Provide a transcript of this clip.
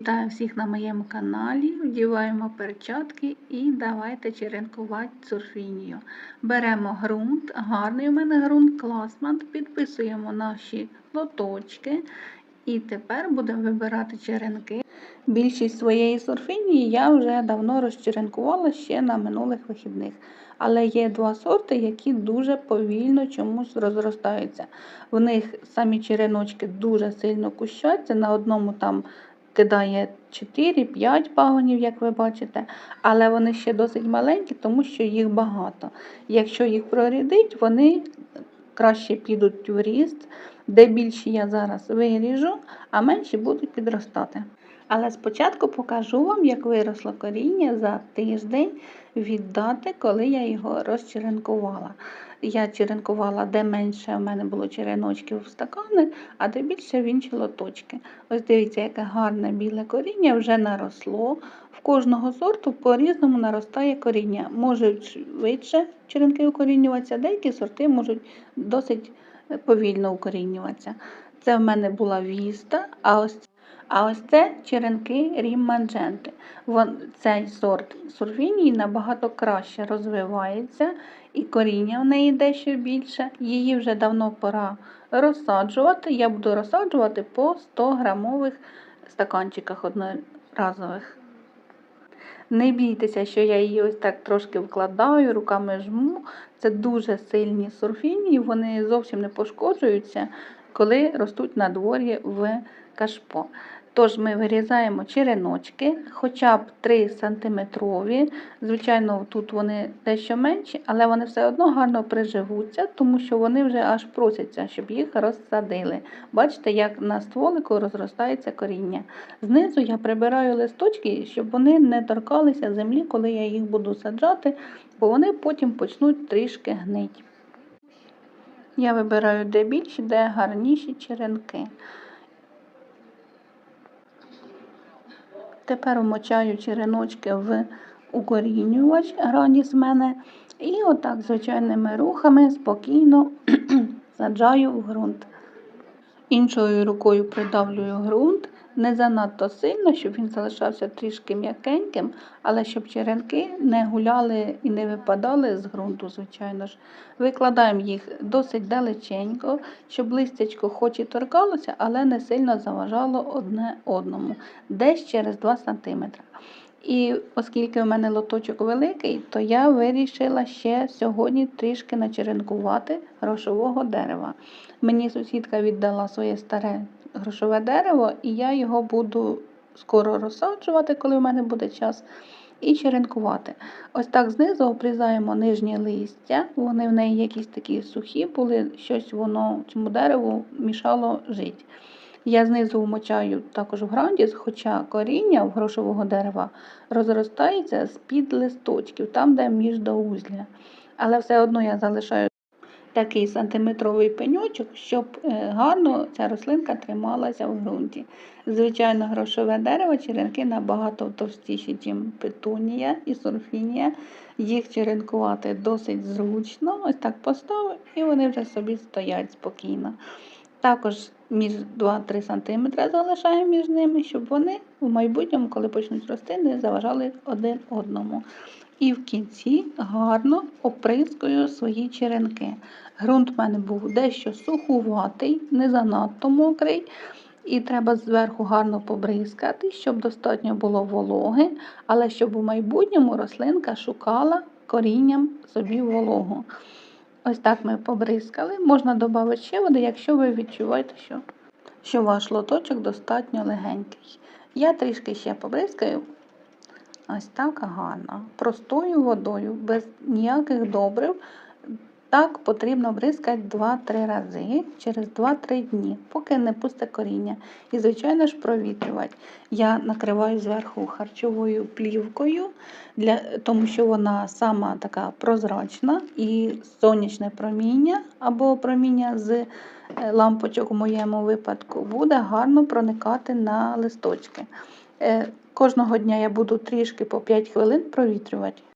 Вітаю всіх на моєму каналі. Вдіваємо перчатки і давайте черенкувати сурфінію. Беремо ґрунт, гарний у мене ґрунт класман, підписуємо наші лоточки. І тепер будемо вибирати черенки. Більшість своєї сурфінії я вже давно розчеренкувала ще на минулих вихідних. Але є два сорти, які дуже повільно чомусь розростаються. В них самі череночки дуже сильно кущаться. На одному там кидає 4-5 пагонів, як ви бачите, але вони ще досить маленькі, тому що їх багато. Якщо їх прорядить, вони краще підуть в ріст, де більші я зараз виріжу, а менші будуть підростати. Але спочатку покажу вам, як виросло коріння за тиждень від дати, коли я його розчеренкувала. Я черенкувала, де менше у мене було череночків в стакани, а де більше в інші лоточки. Ось дивіться, яке гарне біле коріння вже наросло. В кожного сорту по-різному наростає коріння. Можуть швидше черенки укорінюватися, деякі сорти можуть досить повільно укорінюватися. Це в мене була віста, а ось а ось це черенки Рім Мандженти. Цей сорт сурфінії набагато краще розвивається, і коріння в неї дещо більше. Її вже давно пора розсаджувати. Я буду розсаджувати по 100 грамових стаканчиках одноразових. Не бійтеся, що я її ось так трошки вкладаю, руками жму. Це дуже сильні сурфінії, вони зовсім не пошкоджуються, коли ростуть на дворі в кашпо. Тож ми вирізаємо череночки, хоча б 3 см. Звичайно, тут вони дещо менші, але вони все одно гарно приживуться, тому що вони вже аж просяться, щоб їх розсадили. Бачите, як на стволику розростається коріння. Знизу я прибираю листочки, щоб вони не торкалися землі, коли я їх буду саджати, бо вони потім почнуть трішки гнити. Я вибираю де більші, де гарніші черенки. Тепер вмочаю череночки в укорінювач грані з мене. І отак звичайними рухами спокійно саджаю в ґрунт. Іншою рукою придавлюю ґрунт не занадто сильно, щоб він залишався трішки м'якеньким, але щоб черенки не гуляли і не випадали з ґрунту, звичайно ж. Викладаємо їх досить далеченько, щоб листячко хоч і торкалося, але не сильно заважало одне одному, десь через 2 см. І оскільки в мене лоточок великий, то я вирішила ще сьогодні трішки начеренкувати грошового дерева. Мені сусідка віддала своє старе грошове дерево, і я його буду скоро розсаджувати, коли в мене буде час, і черенкувати. Ось так знизу обрізаємо нижні листя, вони в неї якісь такі сухі були, щось воно цьому дереву мішало жити. Я знизу вмочаю також в грандіс, хоча коріння грошового дерева розростається з-під листочків, там, де міждоузля. Але все одно я залишаю такий сантиметровий пеньочок, щоб е, гарно ця рослинка трималася в ґрунті. Звичайно, грошове дерево, черенки набагато товстіші, ніж петунія і сурфінія. Їх черенкувати досить зручно. Ось так поставив, і вони вже собі стоять спокійно. Також між 2-3 см залишаємо між ними, щоб вони в майбутньому, коли почнуть рости, не заважали один одному. І в кінці гарно оприскую свої черенки. Грунт в мене був дещо сухуватий, не занадто мокрий. І треба зверху гарно побризкати, щоб достатньо було вологи, але щоб у майбутньому рослинка шукала корінням собі вологу. Ось так ми побризкали. Можна додати ще води, якщо ви відчуваєте, що що ваш лоточок достатньо легенький. Я трішки ще побризкаю. Ось так гарно. Простою водою, без ніяких добрив. Так потрібно бризкати 2-3 рази через 2-3 дні, поки не пусте коріння. І, звичайно ж, провітрювати. Я накриваю зверху харчовою плівкою, для, тому що вона сама така прозрачна і сонячне проміння або проміння з е, лампочок у моєму випадку буде гарно проникати на листочки. Е, кожного дня я буду трішки по 5 хвилин провітрювати.